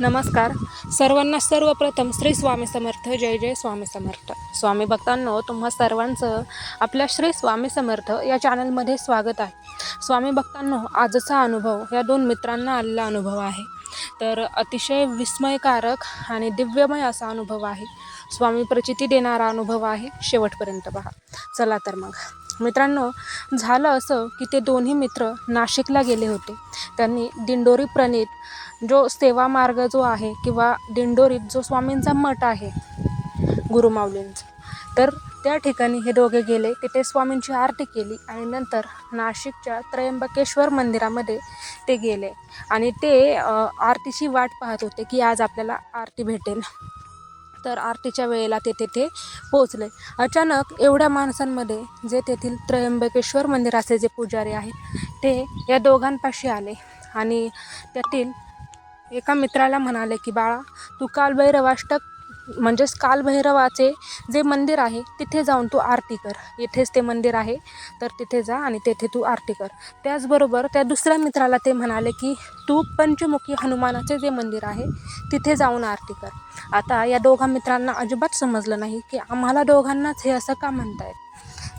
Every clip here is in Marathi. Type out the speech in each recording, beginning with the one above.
नमस्कार. सर्वांना सर्वप्रथम श्री स्वामी समर्थ. जय जय स्वामी समर्थ. स्वामी भक्तांनो तुम्हा सर्वांचं आपल्या श्री स्वामी समर्थ या चॅनलमध्ये स्वागत आहे. स्वामी भक्तांनो आजचा अनुभव या दोन मित्रांना आलेला अनुभव आहे. तर अतिशय विस्मयकारक आणि दिव्यमय असा अनुभव आहे. स्वामी प्रचिती देणारा अनुभव आहे. शेवटपर्यंत पहा. चला तर मग. मित्रांनो झालं असं की ते दोन्ही मित्र नाशिकला गेले होते. त्यांनी दिंडोरी प्रणित जो सेवा मार्ग जो आहे किंवा दिंडोरीत जो स्वामींचा मठ आहे गुरुमाऊलींचा तर त्या ठिकाणी हे दोघे गेले. तिथे स्वामींची आरती केली आणि नंतर नाशिकच्या त्र्यंबकेश्वर मंदिरामध्ये ते गेले. आणि ते आरतीची वाट पाहत होते की आज आपल्याला आरती भेटेल. तर आरतीच्या वेळेला ते तेथे पोचले अचानक एवढ्या माणसांमध्ये जे तेथील त्र्यंबकेश्वर मंदिराचे जे पुजारी आहेत ते या दोघांपाशी आले. आणि त्यातील एका मित्राला म्हणाले की बाळा तू कालभैरवाष्टक म्हणजेच कालभैरवाचे जे मंदिर आहे तिथे जाऊन तू आरती कर. इथेच ते मंदिर आहे तर तिथे जा आणि तेथे तू आरती कर. त्याचबरोबर त्या दुसऱ्या मित्राला ते म्हणाले की तू पंचमुखी हनुमानाचे जे मंदिर आहे तिथे जाऊन आरती कर. आता या दोघा मित्रांना अजिबात समजलं नाही की आम्हाला दोघांनाच हे असं का म्हणतायत.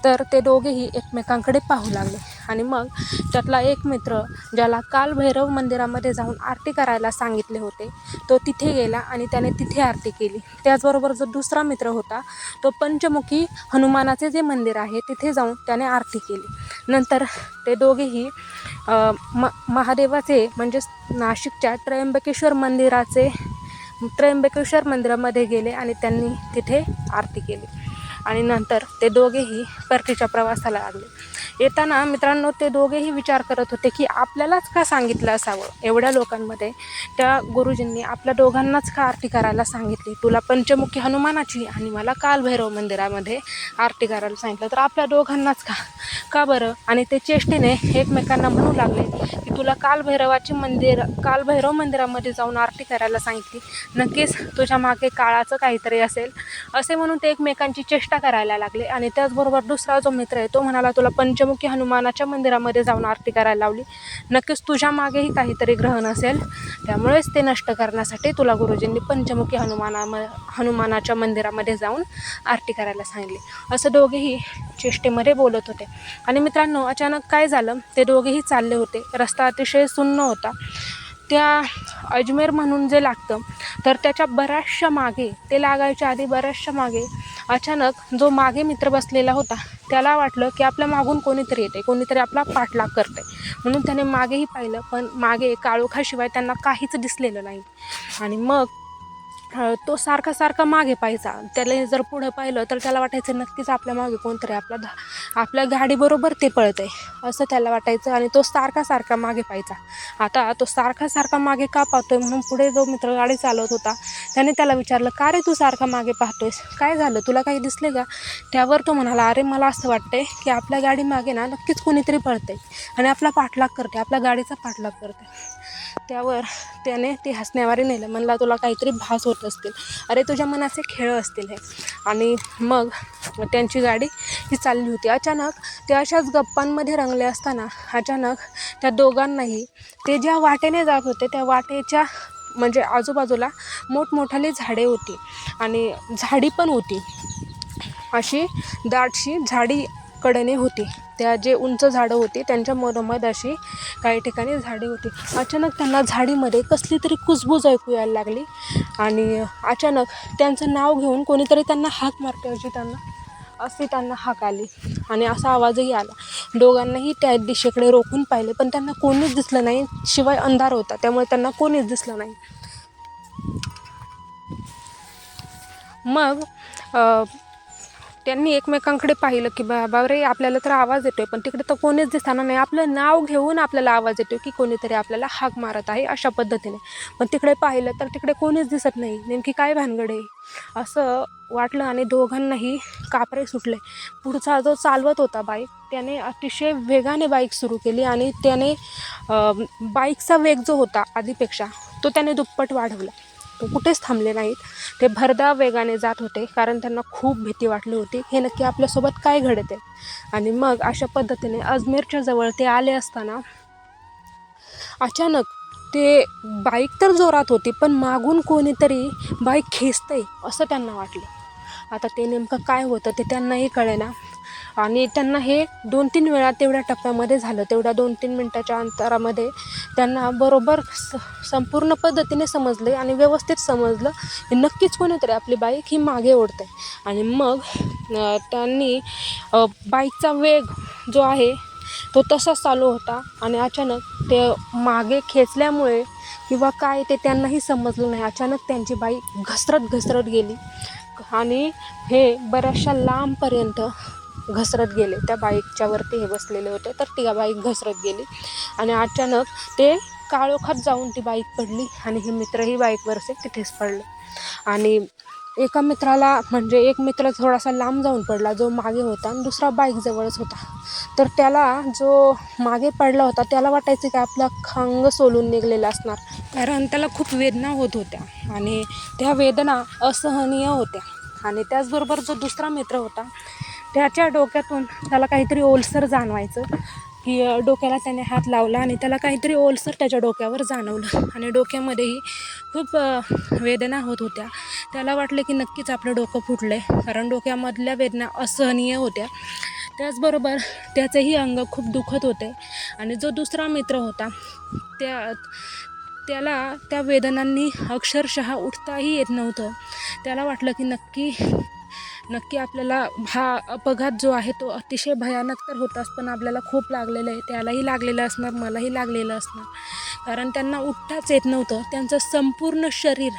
तर ते दोघेही एकमेकांकडे पाहू लागले. आणि मग त्यातला एक मित्र ज्याला काल भैरव मंदिरामध्ये जाऊन आरती करायला सांगितले होते तो तिथे गेला आणि त्याने तिथे आरती केली. त्याचबरोबर जो दुसरा मित्र होता तो पंचमुखी हनुमानाचे जे मंदिर आहे तिथे जाऊन त्याने आरती केली. नंतर ते दोघेही म महादेवाचे म्हणजेच नाशिकच्या त्र्यंबकेश्वर मंदिराचे त्र्यंबकेश्वर मंदिरामध्ये गेले आणि त्यांनी तिथे आरती केली. आणि नंतर ते दोघेही परतीच्या प्रवासाला लागले. येताना मित्रांनो ते दोघेही विचार करत होते की आपल्यालाच का सांगितलं असावं? एवढ्या लोकांमध्ये त्या गुरुजींनी आपल्या दोघांनाच का आरती करायला सांगितली? तुला पंचमुखी हनुमानाची आणि मला कालभैरव मंदिरामध्ये आरती करायला सांगितलं. तर आपल्या दोघांनाच का? का बरं? आणि ते चेष्टेने एकमेकांना म्हणू लागले की तुला कालभैरवाची मंदिर कालभैरव मंदिरामध्ये जाऊन आरती करायला सांगितली. नक्कीच तुझ्या मागे काळाचं काहीतरी असेल. असे म्हणून ते एकमेकांची चेष्टा करायला लागले आणि त्याचबरोबर दुसरा जो मित्र आहे तो म्हणाला तुला ज्वालामुखी हनुमानाच्या मंदिरामध्ये जाऊन आरती करायला लावली. नक्कीच तुझ्या मागेही काहीतरी ग्रहण असेल. त्यामुळेच ते नष्ट करण्यासाठी तुला गुरुजींनी पंचमुखी हनुमाना हनुमानाच्या मंदिरामध्ये जाऊन आरती करायला सांगितली. असं दोघेही चेष्टेमध्ये बोलत होते. आणि मित्रांनो अचानक काय झालं? ते दोघेही चालले होते. रस्ता अतिशय सुन्न होता. त्या अजमेर म्हणून जे लागतं तर त्याच्या बऱ्याचशा मागे ते लागायच्या आधी बऱ्याचशा मागे अचानक जो मागे मित्र बसलेला होता त्याला वाटलं की आपल्या मागून कोणीतरी येते कोणीतरी आपला पाठलाग करते म्हणून त्याने मागेही पाहिलं पण मागे काळोखाशिवाय त्यांना काहीच दिसलेलं नाही. आणि मग तो सारखा सारखा मागे पाहायचा. त्याला जर पुढं पाहिलं तर त्याला वाटायचं नक्कीच आपल्या मागे कोणतरी आपला आपल्या गाडीबरोबर ते पळत आहे असं त्याला वाटायचं आणि तो सारखा सारखा मागे पाहायचा. आता तो सारखा सारखा मागे का पाहतोय म्हणून पुढे जो मित्र गाडी चालवत होता त्याने त्याला विचारलं का रे तू सारखा मागे पाहतोयस? काय झालं? तुला काही दिसले का? त्यावर तो म्हणाला अरे मला असं वाटतंय की आपल्या गाडी मागे ना नक्कीच कोणीतरी पळतंय आणि आपला पाठलाग करते आपल्या गाडीचा पाठलाग करते त्यावर त्याने ती हसण्यावारी नेलं म्हणला तुला काहीतरी भास होत असतील. अरे तुझ्या मनाचे खेळ असतील हे. आणि मग त्यांची गाडी ही चालली होती. अचानक ते अशाच गप्पांमध्ये रंगले असताना अचानक त्या दोघांनाही ते ज्या वाटेने जात होते त्या वाटेच्या म्हणजे आजूबाजूला मोठमोठाली झाडे होती आणि झाडी पण होती. अशी दाटशी झाडी कडेने होती. त्या जे उंच झाडं होती त्यांच्या मधोमध अशी काही ठिकाणी झाडे होती. अचानक त्यांना झाडीमध्ये कसली तरी कुजबूज ऐकू यायला लागली आणि अचानक त्यांचं नाव घेऊन कोणीतरी त्यांना हाक मारते अशी त्यांना अशी त्यांना हाक आली. आणि असा आवाजही आला. दोघांनाही त्या दिशेकडे रोखून पाहिले पण त्यांना कोणीच दिसलं नाही. शिवाय अंधार होता त्यामुळे त्यांना कोणीच दिसलं नाही. मग त्यांनी एकमेकांकडे पाहिलं की बाबा रे आपल्याला तर आवाज येतोय पण तिकडे तर कोणीच दिसताना नाही. आपलं नाव घेऊन आपल्याला आवाज येतोय की कोणीतरी आपल्याला हाक मारत आहे अशा पद्धतीने. पण तिकडे पाहिलं तर तिकडे कोणीच दिसत नाही. नेमकी काय भानगड आहे? असं वाटलं आणि दोघांनाही कापरे सुटले. पुढचा जो चालवत होता बाईक त्याने अतिशय वेगाने बाईक सुरू केली आणि त्याने बाईकचा वेग जो होता आधीपेक्षा तो त्याने दुप्पट वाढवला. कुठेच थांबले नाहीत. ते भरधाव वेगाने जात होते कारण त्यांना खूप भीती वाटली होती हे नक्की आपल्यासोबत काय घडते? आणि मग अशा पद्धतीने अजमेरच्या जवळ ते आले असताना अचानक ते बाईक तर जोरात होती पण मागून कोणीतरी बाईक खेचतंय असं त्यांना वाटलं. आता ते नेमकं काय होतं ते त्यांनाही कळेना. आणि त्यांना हे दोन तीन वेळा तेवढ्या टप्प्यामध्ये झालं. तेवढ्या दोन तीन मिनटाच्या अंतरामध्ये त्यांना बरोबर स संपूर्ण पद्धतीने समजले आणि व्यवस्थित समजलं की नक्कीच कोणीतरी आपली बाईक ही मागे ओढते आणि मग त्यांनी बाईकचा वेग जो आहे तो तसाच चालू होता आणि अचानक ते मागे खेचल्यामुळे किंवा काय ते त्यांनाही समजलं नाही. अचानक त्यांची बाईक घसरत घसरत गेली. आणि हे बऱ्याचशा लांबपर्यंत घसरत गेले. त्या बाईकच्यावरती हे बसलेले होते. तर ती बाईक घसरत गेली. आणि अचानक ते काळोखात जाऊन ती बाईक पडली आणि हे मित्रही बाईकवरचे तिथेच पडले. आणि एका मित्राला म्हणजे एक मित्र थोडासा लांब जाऊन पडला जो मागे होता आणि दुसरा बाईक जवळच होता. तर त्याला जो मागे पडला होता त्याला वाटायचं की आपला खांग सोलून निघलेला असणार. कारण त्याला खूप वेदना होत होत्या आणि त्या वेदना असहनीय होत्या. आणि त्याचबरोबर जो दुसरा मित्र होता त्याच्या डोक्यातून त्याला काहीतरी ओलसर जाणवायचं. की डोक्याला त्याने हात लावला आणि त्याला काहीतरी ओलसर त्याच्या डोक्यावर जाणवलं. आणि डोक्यामध्येही खूप वेदना होत होत्या. त्याला वाटलं की नक्कीच आपलं डोकं फुटलं आहे कारण डोक्यामधल्या वेदना असहनीय होत्या. त्याचबरोबर त्याचेही अंग खूप दुखत होते. आणि जो दुसरा मित्र होता त्या त्याला त्या वेदनांनी अक्षरशः उठताही येत नव्हतं. त्याला वाटलं की नक्की नक्की आपल्याला हा अपघात जो आहे तो अतिशय भयानक तर होताच पण आपल्याला खूप लागलेलं आहे. त्यालाही लागलेलं असणार मलाही लागलेलं असणार. कारण त्यांना उठताच येत नव्हतं. त्यांचं संपूर्ण शरीर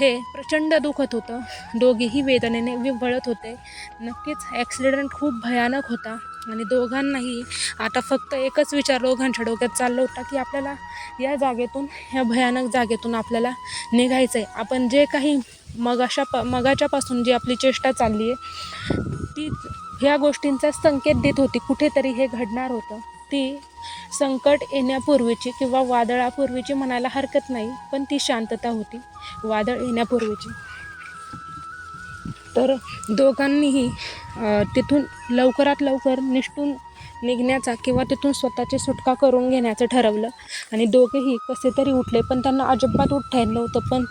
हे प्रचंड दुखत होतं. दोघेही वेदनेने विवळत होते. नक्कीच ॲक्सिडेंट खूप भयानक होता. आणि दोघांनाही आता फक्त एकच विचार दोघांच्या डोक्यात चालला होता की आपल्याला या जागेतून ह्या भयानक जागेतून आपल्याला निघायचं आहे आपण जे काही मगाशा प मगाच्यापासून जी आपली चेष्टा चालली आहे ती ह्या गोष्टींचा संकेत देत होती. कुठेतरी हे घडणार होतं. ती संकट येण्यापूर्वीची किंवा वादळापूर्वीची म्हणायला हरकत नाही पण ती शांतता होती. वादळ येण्यापूर्वीची. तर दोघांनीही तिथून लवकरात लवकर निष्ठून निघण्याचा किंवा तिथून स्वतःची सुटका करून घेण्याचं ठरवलं. आणि दोघेही कसे तरी उठले पण त्यांना अजिबात उठता येत नव्हतं. पण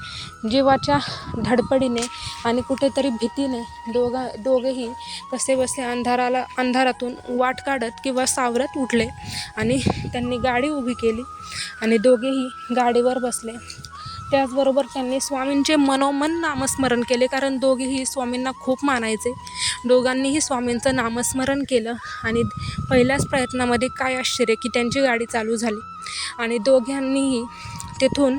जीवाच्या धडपडीने आणि कुठेतरी भीतीने दोघा दोघेही कसे बसे अंधाराला अंधारातून वाट काढत किंवा सावरत उठले. आणि त्यांनी गाडी उभी केली आणि दोघेही गाडीवर बसले. त्याचबरोबर त्यांनी स्वामींचे मनोमन नामस्मरण केले कारण दोघेही स्वामींना खूप मानायचे. दोघांनीही स्वामींचं नामस्मरण केलं आणि पहिल्याच प्रयत्नामध्ये काय आश्चर्य की त्यांची गाडी चालू झाली. आणि दोघांनीही तिथून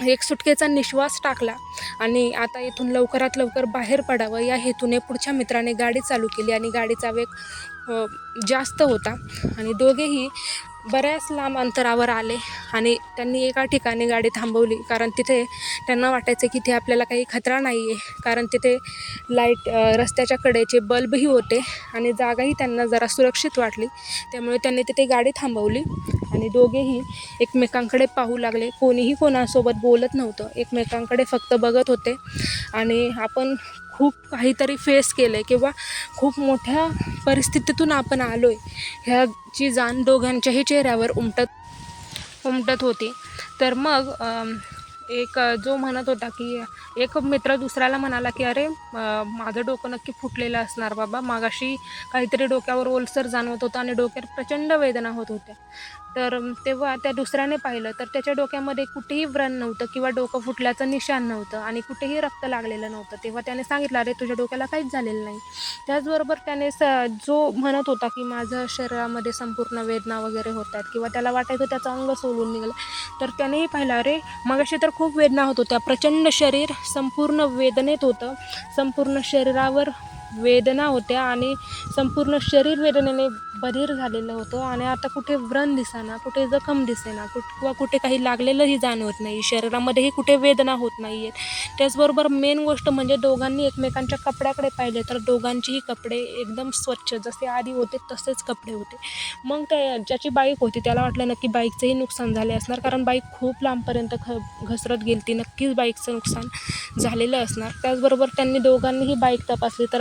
एक सुटकेचा निश्वास टाकला आणि आता इथून लवकरात लवकर बाहेर पडावं. या हेतूने पुढच्या मित्राने गाडी चालू केली आणि गाडीचा वेग जास्त होता. आणि दोघेही बऱ्याच लांब अंतरावर आले आणि त्यांनी एका ठिकाणी गाडी थांबवली. कारण तिथे त्यांना वाटायचं की ते आपल्याला काही खतरा नाही आहे कारण तिथे लाइट रस्त्याच्या कडेचे बल्बही होते आणि जागाही त्यांना जरा सुरक्षित वाटली. त्यामुळे त्यांनी तिथे गाडी थांबवली आणि दोघेही एकमेकांकडे पाहू लागले. कोणीही कोणासोबत बोलत नव्हतं. एकमेकांकडे फक्त बघत होते. आणि आपण खूप काहीतरी फेस केलं आहे किंवा खूप मोठ्या परिस्थितीतून आपण आलो आहे ह्याची जाण दोघांच्याही चेहऱ्यावर उमटत उमटत होती. तर मग एक जो म्हणत होता की एक मित्र दुसऱ्याला म्हणाला की अरे माझं डोकं नक्की फुटलेलं असणार बाबा. मागाशी काहीतरी डोक्यावर ओलसर जाणवत होतं आणि डोक्यात प्रचंड वेदना होत होत्या. तर तेव्हा त्या दुसऱ्याने पाहिलं तर त्याच्या डोक्यामध्ये कुठेही व्रण नव्हतं किंवा डोकं फुटल्याचं निशाण नव्हतं आणि कुठेही रक्त लागलेलं नव्हतं. तेव्हा त्याने सांगितलं अरे तुझ्या डोक्याला काहीच झालेलं नाही. त्याचबरोबर त्याने स जो म्हणत होता की माझं शरीरामध्ये संपूर्ण वेदना वगैरे होत आहेत किंवा त्याला वाटायचं त्याचं अंग सोलून निघालं तर त्यानेही पाहिलं अरे मगाशी तर खूप वेदना होत होत्या. प्रचंड शरीर संपूर्ण वेदनेत होतं. संपूर्ण शरीरावर वेदना होत्या आणि संपूर्ण शरीर वेदनेने बधीर झालेलं होतं आणि आता कुठे व्रण दिसेना कुठे जखम दिसेना कुठ किंवा कुठे काही लागलेलंही जाणवत नाही. शरीरामध्येही कुठे वेदना होत नाही आहेत त्याचबरोबर मेन गोष्ट म्हणजे दोघांनी एकमेकांच्या कपड्याकडे पाहिले तर दोघांचेही कपडे एकदम स्वच्छ जसे आधी होते तसेच कपडे होते. मग त्या ज्याची बाईक होती त्याला वाटलं नक्की बाईकचंही नुकसान झाले असणार कारण बाईक खूप लांबपर्यंत ख घसरत गेली ती नक्कीच बाईकचं नुकसान झालेलं असणार. त्याचबरोबर त्यांनी दोघांनीही बाईक तपासली तर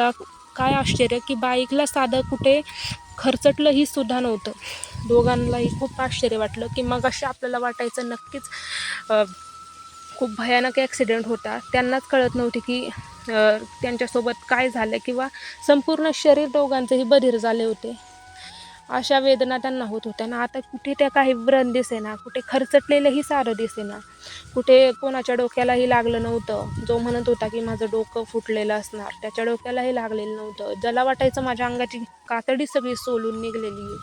काय आश्चर्य की बाईकला साधं कुठे खर्चटलंही सुद्धा नव्हतं. दोघांनाही खूप आश्चर्य वाटलं की मग अशी आपल्याला वाटायचं नक्कीच खूप भयानक ॲक्सिडेंट होता. त्यांनाच कळत नव्हते की त्यांच्यासोबत काय झालं किंवा संपूर्ण शरीर दोघांचेही बधीर झाले होते. अशा वेदना त्यांना होत होत्या. ना आता कुठे त्या काही व्रण दिसेना कुठे खरचटलेलंही सारं दिसेना. कुठे कोणाच्या डोक्यालाही लागलं नव्हतं. जो म्हणत होता की माझं डोकं फुटलेलं असणार त्याच्या डोक्यालाही लागलेलं नव्हतं. ज्याला वाटायचं माझ्या अंगाची कातडी सगळी सोलून निघलेली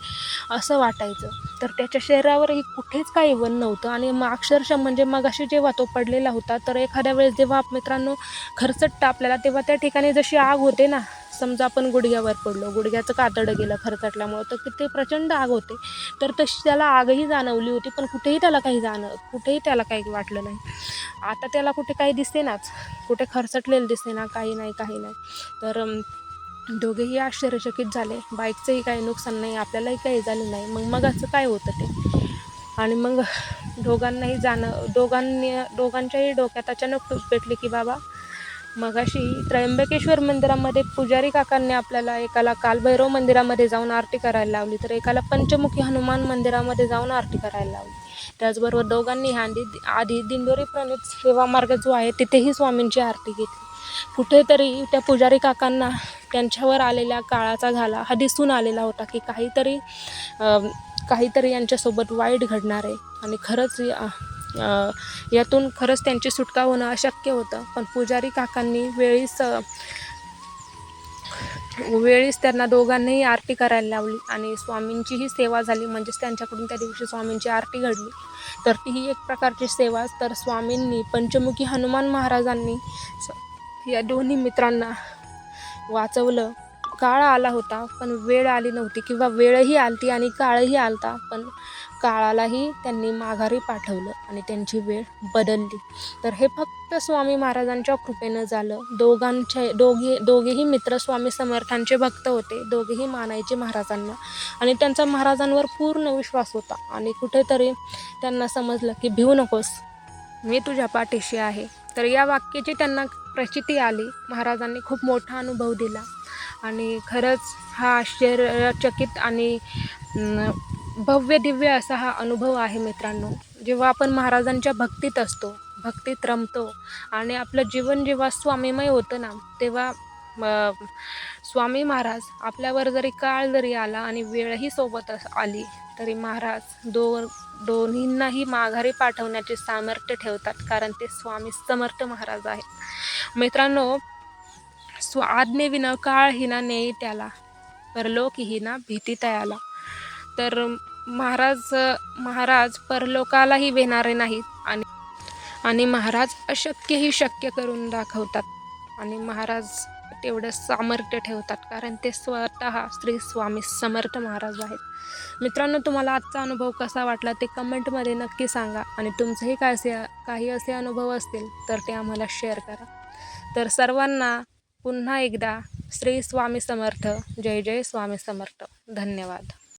असं वाटायचं. तर त्याच्या शरीरावरही कुठेच काही वन नव्हतं. आणि मग अक्षरशः म्हणजे मग अशी जेव्हा तो पडलेला होता तर एखाद्या वेळेस जेव्हा मित्रांनो खरचटतं आपल्याला तेव्हा त्या ठिकाणी जशी आग होते ना समजा आपण गुडघ्यावर पडलो गुडघ्याचं कातडं गेलं खरचटल्यामुळं तर किती प्रचंड आग होते. तर तशी त्याला आगही जाणवली होती पण कुठेही त्याला काही जाणव कुठेही त्याला काही वाटलं नाही. आता त्याला कुठे काही दिसेनाच. कुठे खरचटलेलं दिसेना काही नाही काही नाही. तर दोघेही आश्चर्यचकित झाले. बाईकचंही काही नुकसान नाही आपल्यालाही काही झालं नाही. मग मग असं काय होतं ते? आणि मग दोघांनाही जाणं दोघांनी दोघांच्याही डोक्यात अचानक टूप पेटली की बाबा मगाशी त्र्यंबकेश्वर मंदिरामध्ये पुजारी काकांनी आपल्याला एकाला कालभैरव मंदिरामध्ये जाऊन आरती करायला लावली तर एकाला पंचमुखी हनुमान मंदिरामध्ये जाऊन आरती करायला लावली. त्याचबरोबर दोघांनी आधी आधी दिंडोरी प्रणित सेवा मार्ग जो आहे तिथेही स्वामींची आरती घेतली. कुठेतरी त्या पुजारी काकांना त्यांच्यावर आलेल्या काळाचा घाला हा दिसून आलेला होता की काहीतरी काहीतरी यांच्यासोबत वाईट घडणार आहे. आणि खरंच यातून खरंच त्यांची सुटका होणं अशक्य होतं. पण पुजारी काकांनी वेळीच वेळीच त्यांना दोघांनाही आरती करायला लावली आणि स्वामींचीही सेवा झाली. म्हणजेच त्यांच्याकडून त्या दिवशी स्वामींची आरती घडली. तर ती एक प्रकारची सेवा. तर स्वामींनी पंचमुखी हनुमान महाराजांनी स- या दोन्ही मित्रांना वाचवलं. काळ आला होता पण वेळ आली नव्हती किंवा वेळही आलती आणि काळही आलता पण काळालाही त्यांनी माघारी पाठवलं आणि त्यांची वेळ बदलली. तर हे फक्त स्वामी महाराजांच्या कृपेनं झालं. दोघांचे दोघे दोघेही मित्र स्वामी समर्थांचे भक्त होते. दोघेही मानायचे महाराजांना. आणि त्यांचा महाराजांवर पूर्ण विश्वास होता. आणि कुठेतरी त्यांना समजलं की भिवू नकोस. मी तुझ्या पाठीशी आहे. तर या वाक्याची त्यांना प्रचिती आली. महाराजांनी खूप मोठा अनुभव दिला. आणि खरंच हा आश्चर्यचकित आणि भव्य दिव्य असा हा अनुभव आहे मित्रांनो. जेव्हा आपण महाराजांच्या भक्तीत असतो भक्तीत रमतो आणि आपलं जीवन जेव्हा स्वामीमय होतं ना तेव्हा स्वामी महाराज आपल्यावर जरी काळ जरी आला आणि वेळही सोबत आली तरी महाराज दो दोन्हींनाही माघारी पाठवण्याचे सामर्थ्य ठेवतात कारण ते स्वामी समर्थ महाराज आहेत. मित्रांनो स्व आज्ञेविना काळ हिना नेई त्याला परलोक हिना भीती तयाला. तर महाराज महाराज परलोकालाही भेणारे नाहीत आणि आणि महाराज अशक्यही शक्य करून दाखवतात. आणि महाराज तेवढं सामर्थ्य ठेवतात कारण ते स्वतः श्री स्वामी समर्थ महाराज आहेत. मित्रांनो तुम्हाला आजचा अनुभव कसा वाटला ते कमेंटमध्ये नक्की सांगा. आणि तुमचेही काय असे काही असे अनुभव असतील तर ते आम्हाला शेअर करा. तर सर्वांना पुन्हा एकदा श्री स्वामी समर्थ जय जय स्वामी समर्थ. धन्यवाद.